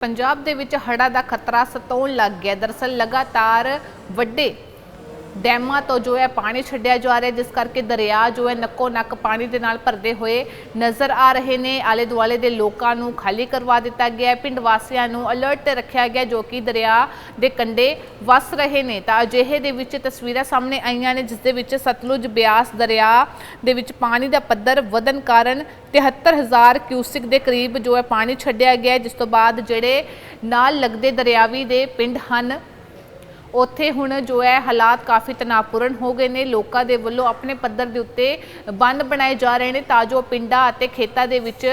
ਪੰਜਾਬ ਦੇ ਵਿੱਚ ਹੜ੍ਹਾਂ ਦਾ ਖਤਰਾ ਸਤਾਉਣ ਲੱਗ ਗਿਆ। ਦਰਅਸਲ ਲਗਾਤਾਰ ਵੱਡੇ ਡੈਮਾਂ ਤੋਂ ਜੋ ਹੈ ਪਾਣੀ ਛੱਡਿਆ ਜਾ ਰਿਹਾ ਜਿਸ ਕਰਕੇ ਦਰਿਆ ਜੋ ਹੈ ਨੱਕੋ ਨੱਕ ਪਾਣੀ ਦੇ ਨਾਲ ਭਰਦੇ ਹੋਏ ਨਜ਼ਰ ਆ ਰਹੇ ਨੇ। ਆਲੇ ਦੁਆਲੇ ਦੇ ਲੋਕਾਂ ਨੂੰ ਖਾਲੀ ਕਰਵਾ ਦਿੱਤਾ ਗਿਆ ਪਿੰਡ ਵਾਸੀਆਂ ਨੂੰ ਅਲਰਟ ਤੇ ਰੱਖਿਆ ਗਿਆ ਜੋ ਕਿ ਦਰਿਆ ਦੇ ਕੰਢੇ ਵਸ ਰਹੇ ਨੇ। ਤਾਂ ਅਜਿਹੇ ਦੇ ਵਿੱਚ ਤਸਵੀਰਾਂ ਸਾਹਮਣੇ ਆਈਆਂ ਨੇ, ਜਿਸ ਦੇ ਵਿੱਚ ਸਤਲੁਜ ਬਿਆਸ ਦਰਿਆ ਦੇ ਵਿੱਚ ਪਾਣੀ ਦਾ ਪੱਧਰ ਵਧਨ ਕਾਰਨ 73000 ਕਿਊਸਿਕ ਦੇ ਕਰੀਬ ਜੋ ਹੈ ਪਾਣੀ ਛੱਡਿਆ ਗਿਆ ਜਿਸ ਤੋਂ ਬਾਅਦ ਜਿਹੜੇ ਨਾਲ ਲੱਗਦੇ ਦਰਿਆਵੀ ਦੇ ਪਿੰਡ ਹਨ ਉੱਥੇ ਹੁਣ ਜੋ ਹੈ ਹਾਲਾਤ ਕਾਫੀ ਤਣਾਅਪੂਰਨ ਹੋ ਗਏ ਨੇ। ਲੋਕਾਂ ਦੇ ਵੱਲੋਂ ਆਪਣੇ ਪੱਧਰ ਦੇ ਉੱਤੇ ਬੰਦ ਬਣਾਏ ਜਾ ਰਹੇ ਨੇ ਤਾਂ ਜੋ ਪਿੰਡਾਂ ਅਤੇ ਖੇਤਾਂ ਦੇ ਵਿੱਚ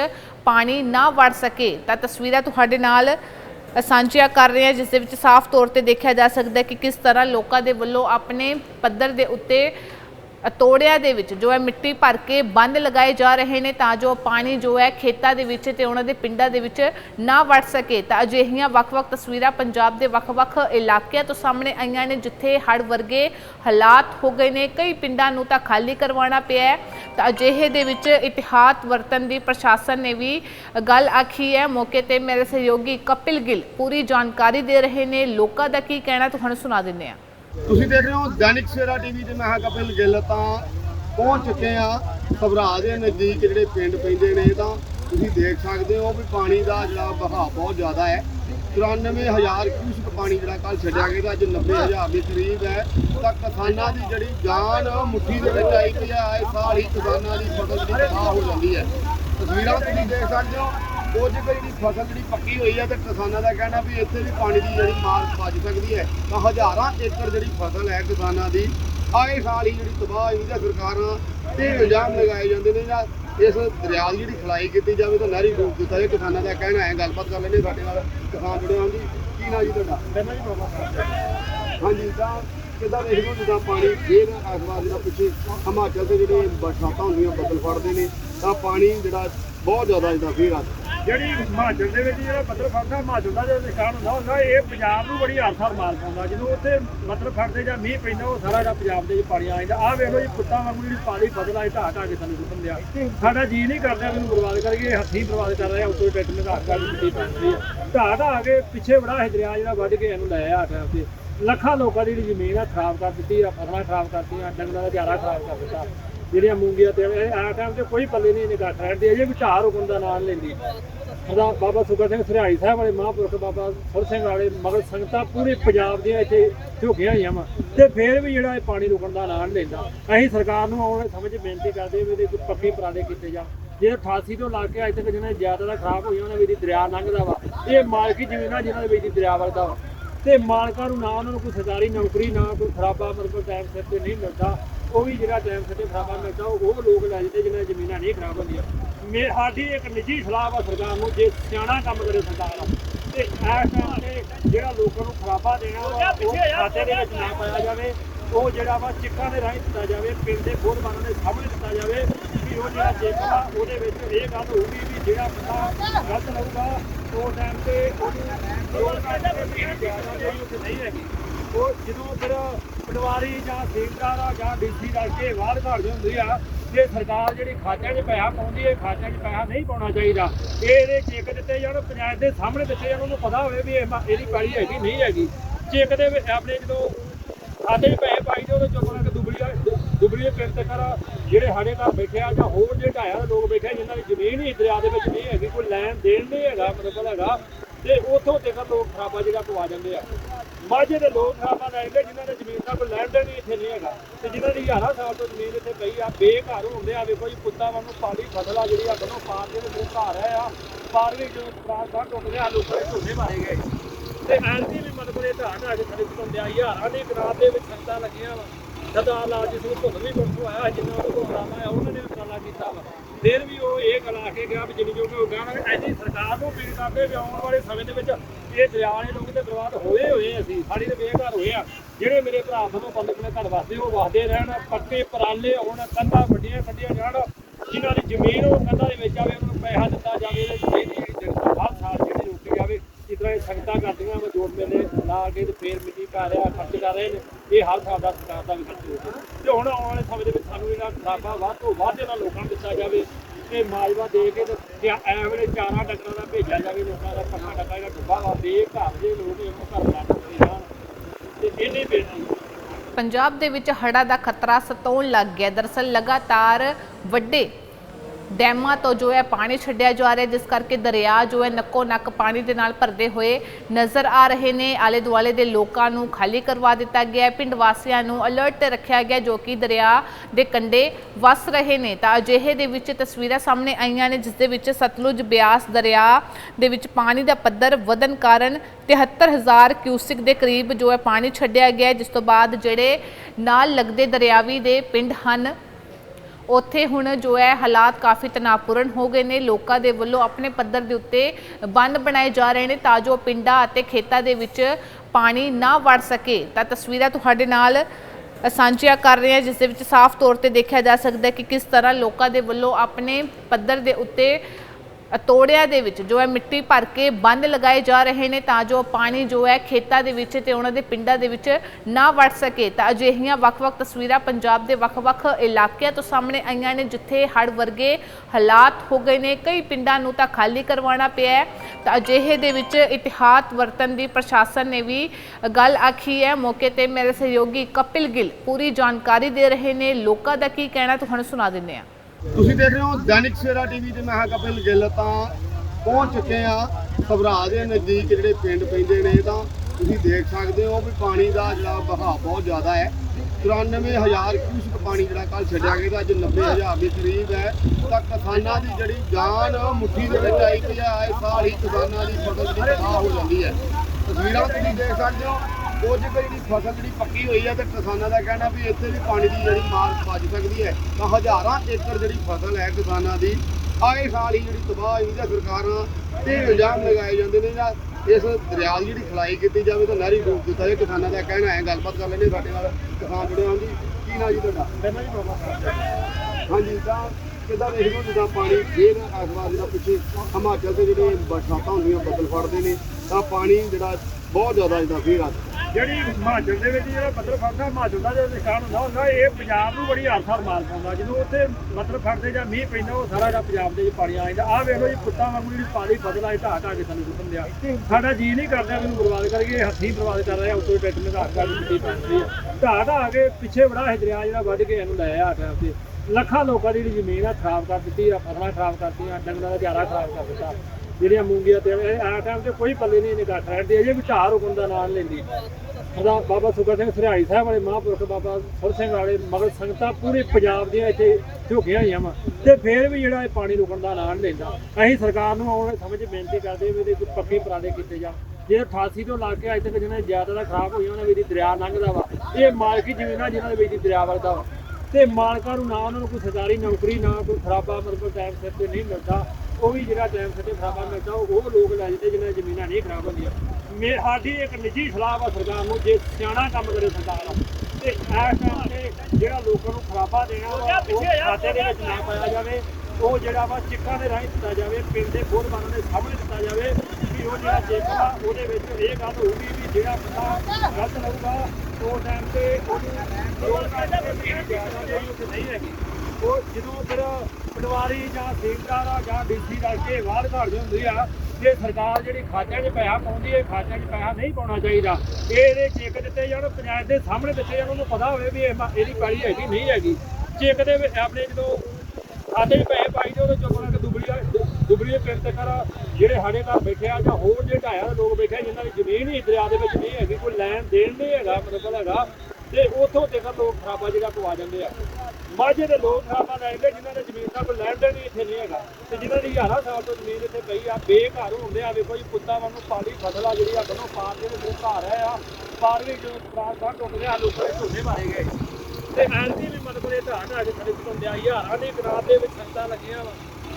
ਪਾਣੀ ਨਾ ਵੜ ਸਕੇ। ਤਾਂ ਤਸਵੀਰਾਂ ਤੁਹਾਡੇ ਨਾਲ ਸਾਂਝੀਆਂ ਕਰ ਰਹੇ ਹਾਂ, ਜਿਸ ਦੇ ਵਿੱਚ ਸਾਫ਼ ਤੌਰ ਤੇ ਦੇਖਿਆ ਜਾ ਸਕਦਾ ਹੈ ਕਿ ਕਿਸ ਤਰ੍ਹਾਂ ਲੋਕਾਂ ਦੇ ਵੱਲੋਂ ਆਪਣੇ ਪੱਧਰ ਦੇ ਉੱਤੇ ਤੋੜਿਆਂ ਦੇ ਵਿੱਚ ਜੋ ਹੈ ਮਿੱਟੀ ਭਰ ਕੇ ਬੰਦ ਲਗਾਏ ਜਾ ਰਹੇ ਨੇ ਤਾਂ ਜੋ ਪਾਣੀ ਜੋ ਹੈ ਖੇਤਾਂ ਦੇ ਵਿੱਚ ਤੇ ਉਹਨਾਂ ਦੇ ਪਿੰਡਾਂ ਦੇ ਵਿੱਚ ਨਾ ਵੜ ਸਕੇ। ਤਾਂ ਅਜਿਹੀਆਂ ਵੱਖ-ਵੱਖ ਤਸਵੀਰਾਂ ਪੰਜਾਬ ਦੇ ਵੱਖ-ਵੱਖ ਇਲਾਕਿਆਂ ਤੋਂ ਸਾਹਮਣੇ ਆਈਆਂ ਨੇ, ਜਿੱਥੇ ਹੜ੍ਹ ਵਰਗੇ ਹਾਲਾਤ ਹੋ ਗਏ ਨੇ। ਕਈ ਪਿੰਡਾਂ ਨੂੰ ਤਾਂ ਖਾਲੀ ਕਰਵਾਉਣਾ ਪਿਆ ਹੈ। ਤਾਂ ਅਜਿਹੇ ਦੇ ਵਿੱਚ ਇਤਿਹਾਤ ਵਰਤਨ ਦੀ ਪ੍ਰਸ਼ਾਸਨ ਨੇ ਵੀ ਗੱਲ ਆਖੀ ਹੈ। ਮੌਕੇ ਤੇ ਮੇਰੇ ਸਹਿਯੋਗੀ ਕਪਿਲ ਗਿੱਲ ਪੂਰੀ ਜਾਣਕਾਰੀ ਦੇ ਰਹੇ ਨੇ। ਲੋਕਾਂ ਦਾ ਕੀ ਕਹਿਣਾ, ਤੁਹਾਨੂੰ ਸੁਣਾ ਦਿੰਦੇ ਹਾਂ। ਤੁਸੀਂ ਦੇਖ ਰਹੇ ਹੋ ਦੈਨਿਕ ਸਵੇਰਾ ਟੀਵੀ ਤੇ ਮੈਂ ਹਾਂ ਕਪਿਲ ਗਿੱਲ, ਤਾਂ ਪਹੁੰਚ ਚੁੱਕੇ ਆ ਸਭਰਾ ਦੇ ਨਜ਼ਦੀਕ, ਜਿਹੜੇ ਪਿੰਡ ਪੈਂਦੇ ਨੇ, ਤਾਂ ਤੁਸੀਂ ਦੇਖ ਸਕਦੇ ਹੋ ਵੀ ਪਾਣੀ ਦਾ ਜਿਹੜਾ ਵਹਾਅ ਬਹੁਤ ਜ਼ਿਆਦਾ ਹੈ। 93000 ਕਿਊਸਕ ਪਾਣੀ ਜਿਹੜਾ ਕੱਲ ਛੱਡਿਆ ਗਿਆ ਤਾਂ ਅੱਜ 90000 ਦੇ ਕਰੀਬ ਹੈ। ਤਾਂ ਕਿਸਾਨਾਂ ਦੀ ਜਿਹੜੀ ਜਾਨ ਮੁੱਠੀ ਦੇ ਵਿੱਚ ਆਈ ਪਈ ਹੈ। ਇਸ ਸਾਲ ਹੀ ਕਿਸਾਨਾਂ ਦੀ ਫਸਲ ਦੀ ਤਬਾਹ ਹੋ ਜਾਂਦੀ ਹੈ। ਤਸਵੀਰਾਂ ਤੁਸੀਂ ਦੇਖ ਸਕਦੇ ਹੋ। ਕੁਝ ਕੁ ਜਿਹੜੀ ਫਸਲ ਜਿਹੜੀ ਪੱਕੀ ਹੋਈ ਹੈ ਤੇ ਕਿਸਾਨਾਂ ਦਾ ਕਹਿਣਾ ਵੀ ਇੱਥੇ ਵੀ ਪਾਣੀ ਦੀ ਜਿਹੜੀ ਮਾਰ ਵੱਜ ਸਕਦੀ ਹੈ। ਤਾਂ ਹਜ਼ਾਰਾਂ ਏਕੜ ਜਿਹੜੀ ਫਸਲ ਹੈ ਕਿਸਾਨਾਂ ਦੀ ਆਏ ਸਾਲ ਹੀ ਜਿਹੜੀ ਤਬਾਹ ਹੋਈ ਹੈ ਸਰਕਾਰਾਂ ਤੇ ਇਲਜ਼ਾਮ ਲਗਾਏ ਜਾਂਦੇ ਨੇ ਜਾਂ ਇਸ ਦਰਿਆ ਦੀ ਜਿਹੜੀ ਖਲਾਈ ਕੀਤੀ ਜਾਵੇ ਤਾਂ ਨਹਿਰੀ ਰੂਪ ਦਿੱਤਾ ਜਾਵੇ। ਕਿਸਾਨਾਂ ਦਾ ਕਹਿਣਾ ਹੈ ਗੱਲਬਾਤ ਕਰ ਲੈਣੇ ਸਾਡੇ ਨਾਲ ਕਿਸਾਨ ਜੁੜੇ ਹੋਣ ਜੀ ਕੀ ਨਾਂ ਜੀ ਤੁਹਾਡਾ? ਜੀ ਬਾਬਾ ਹਾਂਜੀ ਤਾਂ ਕਿੱਦਾਂ ਦੇਖਦੇ ਹੋ ਜਿੱਦਾਂ ਪਾਣੀ ਫੇਰ ਆਸਮਾਨ ਜਿਹੜਾ ਪਿੱਛੇ ਹਿਮਾਚਲ ਦੇ ਜਿਹੜੇ ਬਰਸਾਤਾਂ ਹੁੰਦੀਆਂ ਬੱਦਲ ਫੜਦੇ ਨੇ ਤਾਂ ਪਾਣੀ ਜਿਹੜਾ ਬਹੁਤ ਜ਼ਿਆਦਾ ਜਿੱਦਾਂ ਫੇਰ ਆ। ਜਿਹੜੀ ਹਿਮਾਚਲ ਦੇ ਵਿੱਚ ਜਿਹੜਾ ਬੱਦਲ ਫੜਦਾ, ਹਿਮਾਚਲ ਦਾ ਜਿਹੜਾ ਨਿਸ਼ਾਨ ਹੁੰਦਾ ਹੁੰਦਾ ਇਹ ਪੰਜਾਬ ਨੂੰ ਬੜੀ ਆਰਥਰ ਮਾਰ ਪਾਉਂਦਾ। ਜਦੋਂ ਉੱਥੇ ਬੱਦਲ ਫੜਦੇ ਜਾਂ ਮੀਂਹ ਪੈਂਦਾ, ਉਹ ਸਾਰਾ ਜਿਹੜਾ ਪੰਜਾਬ ਦੇ ਵਿੱਚ ਪਾਣੀ ਆ ਜਾਂਦਾ। ਆਹ ਵੇਖ ਲਓ ਜੀ, ਪੁੱਤਾਂ ਵਾਂਗੂ ਜਿਹੜੀ ਪਾਣੀ ਬਦਲਾ ਇਹ ਢਾਹ ਢਾਹ ਕੇ ਸਾਨੂੰ ਸੁੱਟਣ ਦਿਆ ਸਾਡਾ ਜੀ ਨਹੀਂ ਕਰਦਾ ਵੀ ਇਹਨੂੰ ਬਰਬਾਦ ਕਰੀਏ ਹੱਥੀਂ ਬਰਬਾਦ ਕਰ ਰਿਹਾ ਆ ਉੱਤੋਂ ਟਰੈਕਟਰ ਨੇ ਘਾਟ ਕਰ ਮਿੱਟੀ ਪੈਂਦੀ ਆ। ਢਾਹ ਢਾਹ ਕੇ ਪਿੱਛੇ ਬੜਾ ਇਹ ਦਰਿਆ ਜਿਹੜਾ ਵੱਢ ਕੇ ਇਹਨੂੰ ਲਾਇਆ ਆ ਟਾਈਮ ਤੇ। ਲੱਖਾਂ ਲੋਕਾਂ ਦੀ ਜਿਹੜੀ ਜ਼ਮੀਨ ਆ, ਖਰਾਬ ਕਰ ਦਿੱਤੀ ਆ, ਫਸਲਾਂ ਖਰਾਬ ਕਰਤੀਆਂ ਡੰਗਰਾਂ ਦਾ ਚਾਰਾ ਖਰਾਬ ਕਰ ਦਿੱਤਾ। ਜਿਹੜੀਆਂ ਮੂੰਗੀਆਂ ਤੇ ਇਹ ਆ ਟਾਈਮ ਤੇ ਕੋਈ ਪੱਲੇ ਨਹੀਂ ਨਿਗਾਹ ਰਹਿੰਦੀ ਅਜੇ ਵੀ ਢਾਹ ਰੁਕਣ ਦਾ ਨਾਂ ਨੀ ਲੈਂਦੀ। ਉਹਦਾ ਬਾਬਾ ਸੁਖਾ ਸਿੰਘ ਸਰਿਆਈ ਸਾਹਿਬ ਵਾਲੇ ਮਹਾਂਪੁਰਖ ਬਾਬਾ ਸੁਰ ਸਿੰਘ ਵਾਲੇ ਮਗਰ ਸੰਗਤਾਂ ਪੂਰੇ ਪੰਜਾਬ ਦੀਆਂ ਇੱਥੇ ਝੁਕੀਆਂ ਹੋਈਆਂ ਵਾ। ਤੇ ਫੇਰ ਵੀ ਜਿਹੜਾ ਇਹ ਪਾਣੀ ਰੁਕਣ ਦਾ ਨਾਂ ਨੀ ਲੈਂਦਾ। ਅਸੀਂ ਸਰਕਾਰ ਨੂੰ ਆਉਣ ਵਾਲੇ ਸਮੇਂ 'ਚ ਬੇਨਤੀ ਕਰਦੇ ਵੀ ਇਹਦੇ ਕੋਈ ਪੱਕੀ ਪ੍ਰਾਲੇ ਕੀਤੇ ਜਾਣ। ਜੇ 88 ਤੋਂ ਲਾ ਕੇ ਅੱਜ ਤੱਕ ਜਿਹਨਾਂ ਦੀ ਜ਼ਿਆਦਾ ਖਰਾਬ ਹੋਈਆਂ, ਉਹਨਾਂ ਵਿੱਚ ਦਰਿਆ ਲੰਘਦਾ ਵਾ। ਇਹ ਮਾਲਕੀ ਜ਼ਮੀਨਾਂ ਜਿਨ੍ਹਾਂ ਦੇ ਵਿੱਚ ਦਰਿਆ ਵਗਦਾ ਵਾ। ਤੇ ਮਾਲਕਾਂ ਨੂੰ ਨਾ ਉਹਨਾਂ ਨੂੰ ਕੋਈ ਸਰਕਾਰੀ ਨੌਕਰੀ, ਨਾ ਕੋਈ ਖਰਾਬਾ, ਮਤਲਬ ਟਾਈਮ ਸਿਰ ਤੇ ਨਹੀਂ ਮਿਲਦਾ। ਉਹ ਵੀ ਜਿਹੜਾ ਟਾਈਮ ਤੇ ਖਰਾਬਾ ਮਿਲਦਾ ਉਹ ਲੋਕ ਲੈ ਜਾਂਦੇ ਜਿਨ੍ਹਾਂ ਦੀਆਂ ਜ਼ਮੀਨਾਂ ਨਹੀਂ ਖਰਾਬ ਹੁੰਦੀਆਂ। ਮੇ ਸਾਡੀ ਇੱਕ ਨਿੱਜੀ ਸਲਾਹ ਵਾ ਸਰਕਾਰ ਨੂੰ ਜੇ ਸਿਆਣਾ ਕੰਮ ਕਰੇ ਸਰਕਾਰ ਤੇ ਇਸ ਟਾਈਮ ਤੇ ਜਿਹੜਾ ਲੋਕਾਂ ਨੂੰ ਖਰਾਬਾ ਦੇਣਾ ਉਹ ਖਾਤੇ ਦੇ ਵਿੱਚ ਨਾ ਪਾਇਆ ਜਾਵੇ। ਉਹ ਜਿਹੜਾ ਵਾ ਚਿੱਕਾਂ ਦੇ ਰਾਹੀਂ ਦਿੱਤਾ ਜਾਵੇ ਪਿੰਡ ਦੇ ਬੋਰਬਾਨਾਂ ਦੇ ਸਾਹਮਣੇ ਦਿੱਤਾ ਜਾਵੇ ਵੀ ਉਹ ਜਿਹੜਾ ਚੈੱਕ ਉਹਦੇ ਵਿੱਚ ਇਹ ਗੱਲ ਹੋਊਗੀ ਵੀ ਜਿਹੜਾ ਬੰਦਾ ਗਲਤ ਰਹੂਗਾ ਉਹ ਟਾਈਮ ਤੇ ਉਹਨੂੰ ਨਹੀਂ ਹੈਗੀ। ਉਹ ਜਦੋਂ ਫਿਰ ਪਟਵਾਰੀ ਜਾਂ ਸੇਵਦਾਰ ਆ ਜਾਂ ਡੀਸੀ ਕਰਕੇ ਬਾਹਰ ਘੜਦੇ ਹੁੰਦੀ ਆ, ਜੇ ਸਰਕਾਰ ਜਿਹੜੀ ਖਾਤਿਆਂ 'ਚ ਪੈਸਾ ਪਾਉਂਦੀ ਹੈ ਖਾਤਿਆਂ 'ਚ ਪੈਸਾ ਨਹੀਂ ਪਾਉਣਾ ਚਾਹੀਦਾ। ਇਹ ਇਹਦੇ ਚੈੱਕ ਦਿੱਤੇ ਜਾਣ, ਪੰਚਾਇਤ ਦੇ ਸਾਹਮਣੇ ਦਿੱਤੇ ਜਾਣ, ਉਹਨੂੰ ਪਤਾ ਹੋਵੇ ਵੀ ਇਹ ਮ- ਇਹਦੀ ਪੈਲੀ ਹੈਗੀ, ਨਹੀਂ ਹੈਗੀ। ਚੈੱਕ ਦੇ ਵਿੱਚ ਆਪਣੇ ਜਦੋਂ ਖਾਤੇ 'ਚ ਪੈਸੇ ਪਾਈ ਦੇ, ਉਹਦੇ ਚੁੱਕ ਲਾ ਕੇ ਦੁਬੜੀ ਪਿੰਡ ਤੇ ਕਰ ਜਿਹੜੇ ਸਾਡੇ ਘਰ ਬੈਠੇ ਆ, ਜਾਂ ਹੋਰ ਜਿਹੜੇ ਢਾਇਆ ਦੇ ਲੋਕ ਬੈਠੇ ਆ, ਜਿਨ੍ਹਾਂ ਦੀ ਜ਼ਮੀਨ ਹੀ ਦਰਿਆ ਦੇ ਵਿੱਚ ਨਹੀਂ ਹੈਗੀ, ਕੋਈ ਲੈਣ ਦੇਣ ਨਹੀਂ ਹੈਗਾ, ਮਤਲਬ ਹੈਗਾ। ਤੇ ਉਥੋਂ ਤੱਕ ਲੋਕ ਖਰਾਬਾ ਜਿਹੜਾ ਪਵਾ ਜਾਂਦੇ ਆ। ਮਾਝੇ ਦੇ ਲੋਕ ਖਰਾਬਾ ਲੈ ਗਏ ਜਿਨ੍ਹਾਂ ਦੇ ਜ਼ਮੀਨ ਦਾ ਕੋਈ ਲੈਣ ਦੇਣ ਹੀ ਇੱਥੇ ਨਹੀਂ ਹੈਗਾ। ਤੇ ਜਿਨ੍ਹਾਂ ਦੀ ਹਜ਼ਾਰਾਂ ਸਾਲ ਤੋਂ ਜ਼ਮੀਨ ਇੱਥੇ ਪਈ ਆ, ਬੇਘਰ ਹੁੰਦੇ ਆ। ਵੇਖੋ ਜੀ, ਪੁੱਤਾਂ ਵਾਂਗੂ ਪਾਲੀ ਫਸਲ ਆ ਜਿਹੜੀ ਆ ਬੰਨੋਂ ਪਾਰ ਦੇ ਮੇਰੇ ਘਰ ਆ। ਪਾਰ ਵੀ ਜਦੋਂ ਪ੍ਰਾਂਤ ਬਾਹਰ ਟੁੱਟ ਗਿਆ, ਲੋਕਾਂ ਦੇ ਝੋਨੇ ਮਾਰੇ ਗਏ। ਤੇ ਐਂਟੀ ਵੀ ਮਤਲਬ ਇਹ ਧਾਨ ਆ ਕੇ ਖੜੇ ਹੁੰਦੇ ਆ। ਹਜ਼ਾਰਾਂ ਦੀ ਗਰਾਤ ਦੇ ਵਿੱਚ ਸੰਗਤਾਂ ਲੱਗੀਆਂ ਵਾ। ਸਰਦਾਰ ਲਾਲ ਜਿਸ ਨੂੰ ਧੁੰਦ ਵੀ ਪਰਸੋਂ ਆਇਆ, ਜਿੰਨਾ ਉਹ ਕੋਲ ਰਾਮਾ ਉਹਨਾਂ ਨੇ ਵੀ ਕੀਤਾ ਵਾ। ਫਿਰ ਵੀ ਉਹ ਇਹ ਗੱਲ ਆ ਕੇ ਗਿਆ ਵੀ ਜਿੰਨੀ ਜੋ ਕਿ ਉਹ ਗਾਣਾ ਐਸੀ ਸਰਕਾਰ ਨੂੰ ਅਪੀਲ ਕਰਦੇ ਵੀ ਆਉਣ ਵਾਲੇ ਸਮੇਂ ਦੇ ਵਿੱਚ ਇਹ ਦਰਿਆਲੇ ਲੋਕ ਤੇ ਬਰਬਾਦ ਹੋਏ ਹੋਏ ਅਸੀਂ, ਸਾਡੀ ਤੇ ਬੇਘਰ ਹੋਏ ਆ। ਜਿਹੜੇ ਮੇਰੇ ਭਰਾ ਵੱਲੋਂ ਬੰਦ ਆਪਣੇ ਘਰ ਵਸਦੇ ਉਹ ਵਸਦੇ ਰਹਿਣ, ਪੱਕੇ ਪਰਾਲੇ ਹੋਣ, ਕੰਧਾਂ ਵੱਡੀਆਂ ਕੱਢੀਆਂ ਜਾਣ, ਜਿਨ੍ਹਾਂ ਦੀ ਜ਼ਮੀਨ ਉਹ ਕੰਧਾਂ ਦੇ ਵਿੱਚ ਆਵੇ, ਉਹਨਾਂ ਨੂੰ ਪੈਸਾ ਦਿੱਤਾ ਜਾਵੇ ਇਹਦੀ ਜਿਹੜੀ ਹਰ ਸਾਲ ਜਿਹੜੀ ਰੋਟੀ ਜਾਵੇ। ਇਸ ਸੰਗਤਾਂ ਕਰਦੀਆਂ ਵਾ ਜੋੜ ਮੇਲੇ, ਲਾ ਕੇ ਤੇ ਫੇਰ ਮਿੱਟੀ ਪਾ ਰਿਹਾ ਖਰਚ ਕਰ ਰਹੇ ਨੇ। ਇਹ ਹਰ ਸਾਲ ਦਾ ਸਰਕਾਰ ਦਾ ਵੀ ਖਰਚ ਹੋ ਤੇ ਹੁਣ ਆਉਣ ਵਾਲੇ ਸਮੇਂ ਦੇ ਵਿੱਚ ਸਾਨੂੰ ਜਿਹੜਾ ਖਰਾਬਾ ਵੱਧ ਤੋਂ ਵੱਧ ਇਹਨਾਂ ਲੋਕਾਂ ਨੂੰ ਦਿੱਤਾ ਜਾਵੇ ਤੇ ਮਾਜਵਾ ਦੇ ਕੇ ਤੇ ਕਿ ਚਾਰਾਂ ਡੰਗਰਾਂ ਦਾ ਭੇਜਿਆ ਜਾਵੇ, ਲੋਕਾਂ ਦਾ ਪੱਕਾ ਡੱਕਾ ਜਿਹੜਾ ਡੁੱਬਾ ਵਾ ਬੇਘਰ ਜੇ ਲੋਕ ਇਹਨੂੰ ਘਰ ਲਾ ਕੇ ਜਾਣ। ਤੇ ਇਹਨੇ ਬੇਟੀ ਪੰਜਾਬ ਦੇ ਵਿੱਚ ਹੜਾ ਦਾ ਖਤਰਾ ਸਤਾਉਣ ਲੱਗ ਗਿਆ। ਦਰਅਸਲ ਲਗਾਤਾਰ ਵੱਡੇ ਡੈਮਾਂ ਤੋਂ ਜੋ ਹੈ ਪਾਣੀ ਛੱਡਿਆ ਜਾ ਰਿਹਾ ਜਿਸ ਕਰਕੇ ਦਰਿਆ ਜੋ ਹੈ ਨੱਕੋ ਨੱਕ ਪਾਣੀ ਦੇ ਨਾਲ ਭਰਦੇ ਹੋਏ ਨਜ਼ਰ ਆ ਰਹੇ ਨੇ। ਆਲੇ ਦੁਆਲੇ ਦੇ ਲੋਕਾਂ ਨੂੰ ਖਾਲੀ ਕਰਵਾ ਦਿੱਤਾ ਗਿਆ ਪਿੰਡ ਵਾਸੀਆਂ ਨੂੰ ਅਲਰਟ ਤੇ ਰੱਖਿਆ ਗਿਆ ਜੋ ਕਿ ਦਰਿਆ ਦੇ ਕੰਢੇ ਵਸ ਰਹੇ ਨੇ। ਤਾਂ ਅਜਿਹੇ ਦੇ ਵਿੱਚ ਤਸਵੀਰਾਂ ਸਾਹਮਣੇ ਆਈਆਂ ਨੇ, ਜਿਸ ਦੇ ਵਿੱਚ ਸਤਲੁਜ ਬਿਆਸ ਦਰਿਆ ਦੇ ਵਿੱਚ ਪਾਣੀ ਦਾ ਪੱਧਰ ਵਧਨ ਕਾਰਨ 73000 ਕਿਊਸਿਕ ਦੇ ਕਰੀਬ ਜੋ ਹੈ ਪਾਣੀ ਛੱਡਿਆ ਗਿਆ ਜਿਸ ਤੋਂ ਬਾਅਦ ਜਿਹੜੇ ਨਾਲ ਲੱਗਦੇ ਦਰਿਆਵੀ ਦੇ ਪਿੰਡ ਹਨ ਉੱਥੇ ਹੁਣ ਜੋ ਹੈ ਹਾਲਾਤ ਕਾਫੀ ਤਣਾਅਪੂਰਨ ਹੋ ਗਏ ਨੇ। ਲੋਕਾਂ ਦੇ ਵੱਲੋਂ ਆਪਣੇ ਪੱਧਰ ਦੇ ਉੱਤੇ ਬੰਨ ਬਣਾਏ ਜਾ ਰਹੇ ਨੇ ਤਾਂ ਜੋ ਪਿੰਡਾਂ ਅਤੇ ਖੇਤਾਂ ਦੇ ਵਿੱਚ ਪਾਣੀ ਨਾ ਵੜ ਸਕੇ। ਤਾਂ ਤਸਵੀਰਾਂ ਤੁਹਾਡੇ ਨਾਲ ਸਾਂਝੀਆਂ ਕਰ ਰਹੇ ਹਾਂ, ਜਿਸ ਦੇ ਵਿੱਚ ਸਾਫ਼ ਤੌਰ ਤੇ ਦੇਖਿਆ ਜਾ ਸਕਦਾ ਹੈ ਕਿ ਕਿਸ ਤਰ੍ਹਾਂ ਲੋਕਾਂ ਦੇ ਵੱਲੋਂ ਆਪਣੇ ਪੱਧਰ ਦੇ ਉੱਤੇ ਤੋੜਿਆਂ ਦੇ ਵਿੱਚ ਜੋ ਹੈ ਮਿੱਟੀ ਭਰ ਕੇ ਬੰਦ ਲਗਾਏ ਜਾ ਰਹੇ ਨੇ ਤਾਂ ਜੋ ਪਾਣੀ ਜੋ ਹੈ ਖੇਤਾਂ ਦੇ ਵਿੱਚ ਤੇ ਉਹਨਾਂ ਦੇ ਪਿੰਡਾਂ ਦੇ ਵਿੱਚ ਨਾ ਵੜ ਸਕੇ। ਤਾਂ ਅਜਿਹੀਆਂ ਵੱਖ-ਵੱਖ ਤਸਵੀਰਾਂ ਪੰਜਾਬ ਦੇ ਵੱਖ-ਵੱਖ ਇਲਾਕਿਆਂ ਤੋਂ ਸਾਹਮਣੇ ਆਈਆਂ ਨੇ, ਜਿੱਥੇ ਹੜ੍ਹ ਵਰਗੇ ਹਾਲਾਤ ਹੋ ਗਏ ਨੇ। ਕਈ ਪਿੰਡਾਂ ਨੂੰ ਤਾਂ ਖਾਲੀ ਕਰਵਾਉਣਾ ਪਿਆ ਹੈ। ਤਾਂ ਅਜਿਹੇ ਦੇ ਵਿੱਚ ਇਤਿਹਾਤ ਵਰਤਨ ਦੀ ਪ੍ਰਸ਼ਾਸਨ ਨੇ ਵੀ ਗੱਲ ਆਖੀ ਹੈ। ਮੌਕੇ ਤੇ ਮੇਰੇ ਸਹਿਯੋਗੀ ਕਪਿਲ ਗਿੱਲ ਪੂਰੀ ਜਾਣਕਾਰੀ ਦੇ ਰਹੇ ਨੇ। ਲੋਕਾਂ ਦਾ ਕੀ ਕਹਿਣਾ, ਤੁਹਾਨੂੰ ਸੁਣਾ ਦਿੰਦੇ ਹਾਂ। ਤੁਸੀਂ ਦੇਖ ਰਹੇ ਹੋ ਦੈਨਿਕ ਸਵੇਰਾ ਟੀਵੀ ਤੇ ਮੈਂ ਹਾਂ ਕਪਿਲ ਗਿੱਲ, ਤਾਂ ਪਹੁੰਚ ਚੁੱਕੇ ਆ ਸਭਰਾ ਦੇ ਨਜ਼ਦੀਕ, ਜਿਹੜੇ ਪਿੰਡ ਪੈਂਦੇ ਨੇ, ਤਾਂ ਤੁਸੀਂ ਦੇਖ ਸਕਦੇ ਹੋ ਵੀ ਪਾਣੀ ਦਾ ਜਿਹੜਾ ਵਹਾਅ ਬਹੁਤ ਜ਼ਿਆਦਾ ਹੈ। 93000 ਕਿਊਸਕ ਪਾਣੀ ਜਿਹੜਾ ਕੱਲ ਛੱਡਿਆ ਗਿਆ ਤਾਂ ਅੱਜ 90000 ਦੇ ਕਰੀਬ ਹੈ। ਤਾਂ ਕਿਸਾਨਾਂ ਦੀ ਜਿਹੜੀ ਜਾਨ ਮੁੱਠੀ ਦੇ ਵਿੱਚ ਆਈ ਪਈ ਹੈ ਇਸ ਸਾਲ ਹੀ ਕਿਸਾਨਾਂ ਦੀ ਫਸਲ ਦੀ ਤਬਾਹ ਹੋ ਜਾਂਦੀ ਹੈ। ਤਸਵੀਰਾਂ ਤੁਸੀਂ ਦੇਖ ਸਕਦੇ ਹੋ। ਕੁਝ ਕੁ ਜਿਹੜੀ ਫਸਲ ਜਿਹੜੀ ਪੱਕੀ ਹੋਈ ਹੈ ਤੇ ਕਿਸਾਨਾਂ ਦਾ ਕਹਿਣਾ ਵੀ ਇੱਥੇ ਵੀ ਪਾਣੀ ਦੀ ਜਿਹੜੀ ਮਾਰ ਵੱਜ ਸਕਦੀ ਹੈ। ਤਾਂ ਹਜ਼ਾਰਾਂ ਏਕੜ ਜਿਹੜੀ ਫਸਲ ਹੈ ਕਿਸਾਨਾਂ ਦੀ ਆਏ ਸਾਲ ਹੀ ਜਿਹੜੀ ਤਬਾਹ ਹੋਈ ਜਾਂ ਸਰਕਾਰਾਂ ਤੇ ਇਲਜ਼ਾਮ ਲਗਾਏ ਜਾਂਦੇ ਨੇ ਜਾਂ ਇਸ ਦਰਿਆ ਦੀ ਜਿਹੜੀ ਖਲਾਈ ਕੀਤੀ ਜਾਵੇ ਤਾਂ ਨਹਿਰੀ ਰੂਪ ਦਿੱਤਾ ਜਾਵੇ। ਕਿਸਾਨਾਂ ਦਾ ਕਹਿਣਾ ਹੈ ਗੱਲਬਾਤ ਕਰ ਲੈਣੇ ਸਾਡੇ ਨਾਲ ਕਿਸਾਨ ਜੁੜੇ ਹੋਣ ਜੀ। ਕੀ ਨਾਂ ਜੀ ਤੁਹਾਡਾ? ਪਹਿਲਾਂ ਹੀ ਬਾਬਾ ਹਾਂਜੀ ਤਾਂ ਕਿੱਦਾਂ ਦੇਖਦੇ ਜਿੱਦਾਂ ਪਾਣੀ ਫੇਰ ਆਸਵਾਰ ਜਿਹੜਾ ਪਿੱਛੇ ਹਿਮਾਚਲ ਦੇ ਜਿਹੜੇ ਬਰਸਾਤਾਂ ਹੁੰਦੀਆਂ ਬੱਦਲ ਫੜਦੇ ਨੇ ਤਾਂ ਪਾਣੀ ਜਿਹੜਾ ਬਹੁਤ ਜ਼ਿਆਦਾ ਜਿੱਦਾਂ ਫੇਰ ਆ। ਜਿਹੜੀ ਹਿਮਾਚਲ ਦੇ ਵਿੱਚ ਜਿਹੜਾ ਬੱਦਲ ਫੜਦਾ, ਹਿਮਾਚਲ ਦਾ ਜਿਹੜਾ ਨਿਸ਼ਾਨ ਹੁੰਦਾ ਹੁੰਦਾ ਇਹ ਪੰਜਾਬ ਨੂੰ ਬੜੀ ਹਾਦਸਾ ਮਾਰ ਪਾਉਂਦਾ। ਜਦੋਂ ਉੱਥੇ ਬੱਦਲ ਫੜਦੇ ਜਾਂ ਮੀਂਹ ਪੈਂਦਾ, ਉਹ ਸਾਰਾ ਜਿਹੜਾ ਪੰਜਾਬ ਦੇ ਵਿੱਚ ਪਾਣੀ ਆ ਜਾਂਦਾ। ਆਹ ਵੇਖ ਲਓ ਜੀ ਕੁੱਤਾ ਵਾਂਗੂ ਜਿਹੜੀ ਪਾਣੀ ਬਦਲਾ ਇਹ ਢਾਹ ਢਾਹ ਕੇ ਸਾਨੂੰ ਸੁੱਟਣ ਦਿਆ। ਸਾਡਾ ਜੀ ਨਹੀਂ ਕਰਦਾ, ਮੈਨੂੰ ਬਰਬਾਦ ਕਰੀਏ ਹੱਥੀਂ ਬਰਬਾਦ ਕਰ ਰਹੇ ਆ ਉੱਤੋਂ ਟਰੈਕਟਰ ਨੇ ਢਾਹ ਢਾਹ ਕੇ ਪੈਂਦੀ ਆ ਢਾਹ ਢਾਹ ਕੇ ਪਿੱਛੇ ਬੜਾ ਹੈ ਦਰਿਆ ਜਿਹੜਾ ਵੱਢ ਕੇ ਇਹਨੂੰ ਲੈ ਆ ਟਾਈਮ ਤੇ। ਲੱਖਾਂ ਲੋਕਾਂ ਦੀ ਜਿਹੜੀ ਜ਼ਮੀਨ ਆ, ਖਰਾਬ ਕਰ ਦਿੱਤੀ ਆ, ਫਸਲਾਂ ਖਰਾਬ ਕਰਤੀਆਂ ਡੰਗਰਾਂ ਦਾ ਚਾਰਾ ਖਰਾਬ ਕਰ ਦਿੱਤਾ। ਜਿਹੜੀਆਂ ਮੂੰਗੀਆਂ ਤੇ ਇਹ ਆ ਟਾਈਮ ਤੇ ਕੋਈ ਪੱਲੇ ਨਹੀਂ ਨਿਗਾਹ ਖੜਦੀ ਅਜੇ ਵੀ ਢਾਹ ਰੁਕਣ ਦਾ ਨਾਂ ਲੈਂਦੀ। ਉਹਦਾ ਬਾਬਾ ਸੁਖਾ ਸਿੰਘ ਸਰਿਆਈ ਸਾਹਿਬ ਵਾਲੇ ਮਹਾਂਪੁਰਖ ਬਾਬਾ ਸੁਰ ਸਿੰਘ ਵਾਲੇ ਮਗਰ ਸੰਗਤਾਂ ਪੂਰੇ ਪੰਜਾਬ ਦੀਆਂ ਇੱਥੇ ਝੁਕੀਆਂ ਹੋਈਆਂ ਵਾ। ਤੇ ਫੇਰ ਵੀ ਜਿਹੜਾ ਇਹ ਪਾਣੀ ਰੁਕਣ ਦਾ ਨਾਂ ਲੈਂਦਾ। ਅਸੀਂ ਸਰਕਾਰ ਨੂੰ ਆਉਣ ਵਾਲੇ ਸਮੇਂ 'ਚ ਬੇਨਤੀ ਕਰਦੇ ਵੀ ਇਹਦੇ ਕੋਈ ਪੱਕੀ ਪ੍ਰਾਲੇ ਕੀਤੇ ਜਾਣ। ਜੇ 88 ਤੋਂ ਲਾ ਕੇ ਅੱਜ ਤੱਕ ਜਿਹਨਾਂ ਦੀ ਜ਼ਿਆਦਾ ਦਾ ਖਰਾਬ ਹੋਈ ਉਹਨਾਂ ਵਿੱਚ ਦਰਿਆ ਲੰਘਦਾ ਵਾ। ਇਹ ਮਾਲਕੀ ਜ਼ਮੀਨਾਂ ਜਿਨ੍ਹਾਂ ਦੇ ਵਿੱਚ ਦਰਿਆ ਵਗਦਾ ਵਾ। ਤੇ ਮਾਲਕਾਂ ਨੂੰ ਨਾ ਉਹਨਾਂ ਨੂੰ ਕੋਈ ਸਰਕਾਰੀ ਨੌਕਰੀ, ਨਾ ਕੋਈ ਖਰਾਬਾ, ਮਤਲਬ ਟਾਈਮ ਸਿਰ ਤੇ ਨਹੀਂ ਮਿਲਦਾ। ਉਹ ਵੀ ਜਿਹੜਾ ਟਾਈਮ ਸਿਰ ਤੇ ਖਰਾਬਾ ਮਿਲਦਾ ਉਹ ਉਹ ਲੋਕ ਲੈ ਜਾਂਦੇ ਜਿਨ੍ਹਾਂ ਦੀਆਂ ਜ਼ਮੀਨਾਂ ਨਹੀਂ ਖਰਾਬ ਹੁੰਦੀਆਂ। ਮੇ ਸਾਡੀ ਇੱਕ ਨਿੱਜੀ ਸਲਾਹ ਵਾ ਸਰਕਾਰ ਨੂੰ ਜੇ ਸਿਆਣਾ ਕੰਮ ਕਰੇ ਸਰਕਾਰ ਤੇ ਇਸ ਟਾਈਮ ਤੇ ਜਿਹੜਾ ਲੋਕਾਂ ਨੂੰ ਖਰਾਬਾ ਦੇਣਾ ਉਹ ਖਾਤੇ ਦੇ ਵਿੱਚ ਨਾ ਪਾਇਆ ਜਾਵੇ। ਉਹ ਜਿਹੜਾ ਵਾ ਚਿੱਕਾਂ ਦੇ ਰਾਹੀਂ ਦਿੱਤਾ ਜਾਵੇ ਪਿੰਡ ਦੇ ਬਣਨ ਦੇ ਸਾਹਮਣੇ ਦਿੱਤਾ ਜਾਵੇ ਵੀ ਉਹ ਜਿਹੜਾ ਚਿੱਕ ਉਹਦੇ ਵਿੱਚ ਇਹ ਗੱਲ ਹੋਊਗੀ ਵੀ ਜਿਹੜਾ ਬੰਦਾ ਗਲਤ ਲਊਗਾ ਉਹ ਟਾਈਮ ਤੇ ਉਹਨੂੰ ਨਹੀਂ ਹੈਗੀ। ਉਹ ਜਦੋਂ ਫਿਰ ਪਟਵਾਰੀ ਜਾਂ ਸੇਕਦਾਰ ਆ ਜਾਂ ਡੀਸੀ ਰਲ ਕੇ ਬਾਹਰ ਘੜਦੇ ਹੁੰਦੇ ਆ, ਜੇ ਸਰਕਾਰ ਜਿਹੜੀ ਖਾਤਿਆਂ 'ਚ ਪੈਸਾ ਪਾਉਂਦੀ ਹੈ ਖਾਤਿਆਂ 'ਚ ਪੈਸਾ ਨਹੀਂ ਪਾਉਣਾ ਚਾਹੀਦਾ। ਇਹ ਇਹਦੇ ਚੈੱਕ ਦਿੱਤੇ ਜਾਣ ਪੰਚਾਇਤ ਦੇ ਸਾਹਮਣੇ ਦਿੱਤੇ ਜਾਣ, ਉਹਨੂੰ ਪਤਾ ਹੋਵੇ ਵੀ ਇਹ ਮ- ਇਹਦੀ ਪੈਲੀ ਹੈਗੀ, ਨਹੀਂ ਹੈਗੀ। ਚੈੱਕ ਦੇ ਵਿੱਚ ਆਪਣੇ ਜਦੋਂ ਖਾਤੇ 'ਚ ਪੈਸੇ ਪਾਈ ਦੇ ਉਹਦੇ ਚੁੱਕ ਕੇ ਦੁਬੜੀ ਦੁਬਲੀ ਪਿੰਡ ਤੇ ਕਰ ਜਿਹੜੇ ਸਾਡੇ ਘਰ ਬੈਠੇ ਆ, ਜਾਂ ਹੋਰ ਜਿਹੜੇ ਢਾਇਆ ਲੋਕ ਬੈਠੇ ਆ, ਜਿਨ੍ਹਾਂ ਦੀ ਜ਼ਮੀਨ ਹੀ ਦਰਿਆ ਦੇ ਵਿੱਚ ਨਹੀਂ ਹੈਗੀ, ਕੋਈ ਲੈਣ ਦੇਣ ਨਹੀਂ ਹੈਗਾ, ਮਤਲਬ ਹੈਗਾ। ਤੇ ਉਥੋਂ ਤੱਕ ਲੋਕ ਖਰਾਬਾ ਜਿਹੜਾ ਪਵਾ ਜਾਂਦੇ ਆ। ਮਾਝੇ ਦੇ ਲੋਕ ਖਰਾਬਾ ਲੈ ਜਾਂਦੇ ਜਿਨ੍ਹਾਂ ਦੇ ਜ਼ਮੀਨ ਦਾ ਕੋਈ ਲੈਣ ਦੇਣ ਹੀ ਇੱਥੇ ਨਹੀਂ ਹੈਗਾ। ਤੇ ਜਿਨ੍ਹਾਂ ਦੀ ਹਜ਼ਾਰਾਂ ਸਾਲ ਤੋਂ ਜ਼ਮੀਨ ਇੱਥੇ ਪਈ ਆ, ਬੇਘਰ ਹੁੰਦੇ ਆ, ਵੇਖੋ ਜੀ, ਪੁੱਤਾਂ ਵਾਂਗੂ ਪਾਲੀ ਫਸਲ ਆ ਜਿਹੜੀ ਆ ਬੰਨੋਂ ਪਾਰ ਦੇ ਵਿੱਚ ਘਰ ਆ। ਪਾਰ ਵੀ ਜਦੋਂ ਪ੍ਰਾਣ ਬਾਹਰ ਟੁੱਟ ਗਿਆ, ਲੋਕਾਂ ਦੇ ਝੋਨੇ ਮਾਰੇ ਗਏ। ਤੇ ਐਂਟੀ ਵੀ ਮਤਲਬ ਇਹ ਢਾਹ ਢਾਹ ਕੇ ਸਾਡੇ ਕੋਲ ਆ ਹਜ਼ਾਰਾਂ ਦੀ ਗਰਾਬ ਦੇ ਵਿੱਚ ਸੰਗਤਾਂ ਲੱਗੀਆਂ ਵਾ।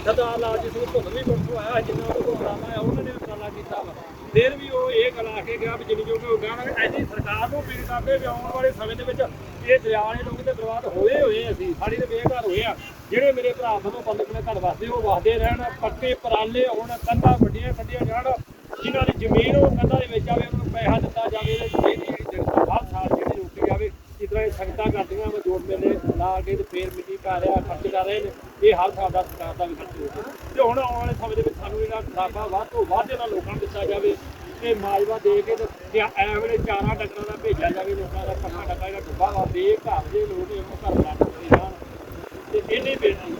ਸਰਦਾਰ ਲਾਲ ਜੀ ਸਿੰਘ ਧੁੰਨ ਵੀ ਪਰਸੋਂ ਆਇਆ, ਜਿੰਨਾ ਉਹਦੇ ਕੋਲ ਹਰਾਮਾ ਉਹਨਾਂ ਨੇ ਉਪਰਾਲਾ ਕੀਤਾ ਵਾ। ਫਿਰ ਵੀ ਉਹ ਇਹ ਗੱਲ ਆ ਕੇ ਗਿਆ ਵੀ ਜਿੰਨੀ ਜੋ ਕਿ ਹੋਗਾ ਐਸੀ ਸਰਕਾਰ ਨੂੰ ਅਪੀਲ ਕਰਦੇ ਵੀ ਆਉਣ ਵਾਲੇ ਸਮੇਂ ਦੇ ਵਿੱਚ ਇਹ ਦਰਿਆ ਵਾਲੇ ਲੋਕ ਤੇ ਬਰਬਾਦ ਹੋਏ ਹੋਏ ਅਸੀਂ, ਸਾਡੀ ਤੇ ਬੇਘਰ ਹੋਏ ਆ। ਜਿਹੜੇ ਮੇਰੇ ਭਰਾ ਸਾਨੂੰ ਪੰਦਕ ਨੇ ਘਰ ਵਸਦੇ, ਉਹ ਵਸਦੇ ਰਹਿਣ, ਪੱਕੇ ਪਰਾਲੇ ਹੋਣ, ਕੰਧਾਂ ਵੱਡੀਆਂ ਕੱਢੀਆਂ ਜਾਣ, ਜਿਨ੍ਹਾਂ ਦੀ ਜ਼ਮੀਨ ਉਹ ਕੰਧਾਂ ਦੇ ਵਿੱਚ ਆਵੇ, ਉਹਨਾਂ ਨੂੰ ਪੈਸਾ ਦਿੱਤਾ ਜਾਵੇ ਇਹਦੀ ਜਿਹੜੀ ਜਨਤਾ ਹਰ ਸਾਲ ਤਰ੍ਹਾਂ ਇਹ ਸੰਗਤਾਂ ਕਰਦੀਆਂ ਵਾ ਜੋੜ ਮੇਲੇ, ਲਾ ਕੇ ਤੇ ਫੇਰ ਮਿੱਟੀ ਪਾ ਰਿਹਾ ਖਰਚ ਕਰ ਰਹੇ ਨੇ। ਇਹ ਹਰ ਸਾਲ ਦਾ ਸਰਕਾਰ ਦਾ ਵੀ ਖਰਚ ਹੋ ਰਿਹਾ। ਤੇ ਹੁਣ ਆਉਣ ਵਾਲੇ ਸਮੇਂ ਦੇ ਵਿੱਚ ਸਾਨੂੰ ਜਿਹੜਾ ਖਰਾਬਾ ਵੱਧ ਤੋਂ ਵੱਧ ਇਹਨਾਂ ਲੋਕਾਂ ਨੂੰ ਦਿੱਤਾ ਜਾਵੇ। ਤੇ ਮਾਜਵਾ ਦੇ ਕੇ ਤੇ ਐ ਵੇਲੇ ਚਾਰਾਂ ਡੰਗਰਾਂ ਦਾ ਭੇਜਿਆ ਜਾਵੇ, ਲੋਕਾਂ ਦਾ ਪੱਕਾ ਡੱਬਾ ਜਿਹੜਾ ਡੁੱਬਾ ਵਾ ਬੇਘਰ ਦੇ ਲੋਕ ਇਹਨੂੰ ਘਰ ਲਾ ਕੇ ਜਾਣ। ਤੇ ਇਹਨੇ ਬੇਨਤੀ